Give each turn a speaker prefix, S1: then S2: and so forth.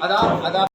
S1: அதான் அதான்.